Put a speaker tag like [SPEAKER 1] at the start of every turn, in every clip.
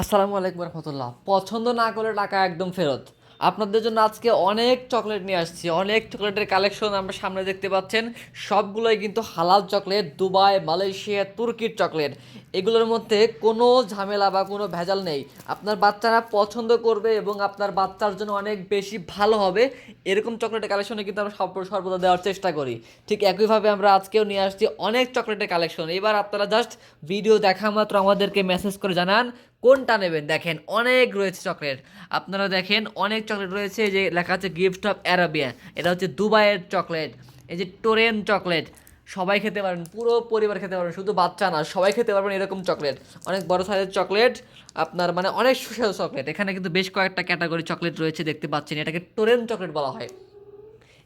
[SPEAKER 1] আসসালামু আলাইকুম রহমতুল্লাহ। পছন্দ না করলে টাকা একদম ফেরত। আপনাদের জন্য আজকে অনেক চকলেট নিয়ে আসছি। অনেক চকলেটের কালেকশন আমরা সামনে দেখতে পাচ্ছেন। সবগুলোই কিন্তু হালাল চকলেট, দুবাই, মালয়েশিয়া, তুর্কির চকলেট। এগুলোর মধ্যে কোনো ঝামেলা বা কোনো ভেজাল নেই। আপনার বাচ্চারা পছন্দ করবে এবং আপনার বাচ্চার জন্য অনেক বেশি ভালো হবে। এরকম চকলেটের কালেকশনে কিন্তু আমরা সব সর্বদা দেওয়ার চেষ্টা করি। ঠিক একইভাবে আমরা আজকেও নিয়ে আসছি অনেক চকলেটের কালেকশন। এবার আপনারা জাস্ট ভিডিও দেখা মাত্র আমাদেরকে মেসেজ করে জানান। কোনটা নেবেন? দেখেন, অনেক রয়েছে চকলেট। আপনারা দেখেন, অনেক চকলেট রয়েছে যে লেখা আছে গিফট অফ অ্যারাবিয়া এটা হচ্ছে দুবাইয়ের চকলেট, এই যে টোরেন চকলেট। সবাই খেতে পারবেন পুরো পরিবার খেতে পারবেন, শুধু বাচ্চা না, সবাই খেতে পারবেন এরকম চকলেট। অনেক বড় সাইজের চকলেট, আপনার মানে অনেক সুস্বাদু চকলেট। এখানে কিন্তু বেশ কয়েকটা ক্যাটাগরি চকলেট রয়েছে, দেখতে পাচ্ছেন, এটাকে টোরেন চকলেট বলা হয়।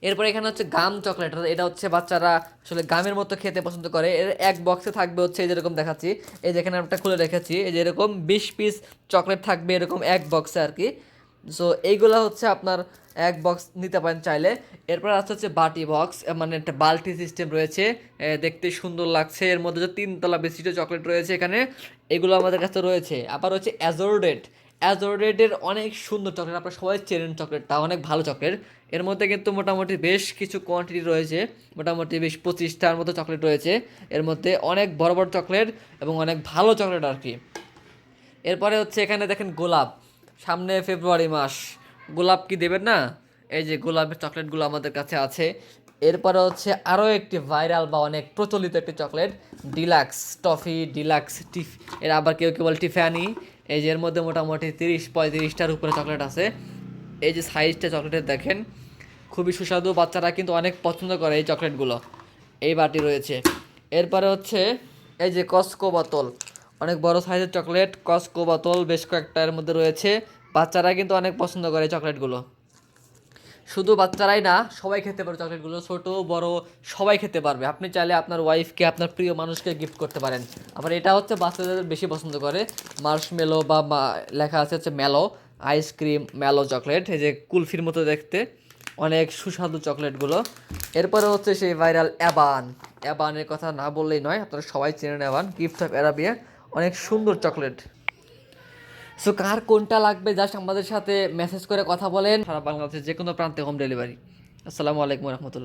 [SPEAKER 1] এরপর এখানে হচ্ছে গাম চকলেট এটা হচ্ছে বাচ্চারা আসলে গামের মতো খেতে পছন্দ করে। এর এক বক্সে থাকবে হচ্ছে যেরকম দেখাচ্ছি। এই যেখানে একটা খুলে রেখেছি। এই যে এরকম বিশ পিস চকলেট থাকবে এরকম এক বক্সে আর কি। সো এইগুলো হচ্ছে আপনার এক বক্স নিতে পারেন চাইলে। এরপর আছে হচ্ছে বাটি বক্স মানে একটা বালতি সিস্টেম রয়েছে। দেখতে সুন্দর লাগছে। এর মধ্যে যে তিনতলা বিশিষ্ট চকলেট রয়েছে এখানে। এগুলো আমাদের কাছে রয়েছে। আবার হচ্ছে অ্যাজোরডেট অ্যাজোরেডের অনেক সুন্দর চকলেট আপনারা সবাই চেনেন চকলেটটা অনেক ভালো চকলেট এর মধ্যে কিন্তু মোটামুটি বেশ কিছু কোয়ান্টিটি রয়েছে, মোটামুটি বেশ পঁচিশটার মতো চকলেট রয়েছে। এর মধ্যে অনেক বড় বড় চকলেট এবং অনেক ভালো চকলেট আর কি এরপরে হচ্ছে এখানে দেখেন গোলাপ, সামনে ফেব্রুয়ারি মাস। গোলাপ কি দেবেন না? এই যে গোলাপের চকলেটগুলো আমাদের কাছে আছে। এরপরে হচ্ছে আরও একটি ভাইরাল বা অনেক প্রচলিত একটি চকলেট, ডিলাক্স টফি, ডিলাক্স টিফ এর আবার কেউ কেউ বলে টিফ্যানি এই যে এর মধ্যে মোটামুটি তিরিশ, পঁয়ত্রিশটার উপরে চকলেট আছে। এই যে সাইজটা চকলেটের দেখেন, খুবই সুস্বাদু। বাচ্চারা কিন্তু অনেক পছন্দ করে এই চকলেটগুলো। এই বাটি রয়েছে। এরপরে হচ্ছে এই যে কস্কো বোতল। অনেক বড় সাইজের চকলেট, কস্কো বোতল, বেশ কয়েকটা এর মধ্যে রয়েছে। বাচ্চারা কিন্তু অনেক পছন্দ করে এই চকলেটগুলো। শুধু বাচ্চারাই না, সবাই খেতে পারে চকলেটগুলো, ছোট, বড়, সবাই খেতে পারবে। আপনি চাইলে আপনার ওয়াইফকে আপনার প্রিয় মানুষকে গিফট করতে পারেন। আবার এটা হচ্ছে বাচ্চাদের বেশি পছন্দ করে। মার্শমেলো বা লেখা আছে হচ্ছে মেলো আইসক্রিম মেলো চকলেট এই যে কুলফির মতো দেখতে। অনেক সুস্বাদু চকলেটগুলো। এরপরে হচ্ছে সেই ভাইরাল অ্যাবান অ্যাবানের কথা না বললেই নয়, আপনারা সবাই চেনে অ্যাবান গিফট অফ অ্যারাবিয়া অনেক সুন্দর চকলেট সো কার কোনটা লাগবে? জাস্ট আমাদের সাথে মেসেজ করে কথা বলেন। সারা বাংলাদেশের যে কোনো প্রান্তে হোম ডেলিভারি আসসালামু আলাইকুম রহমতুল্লাহ।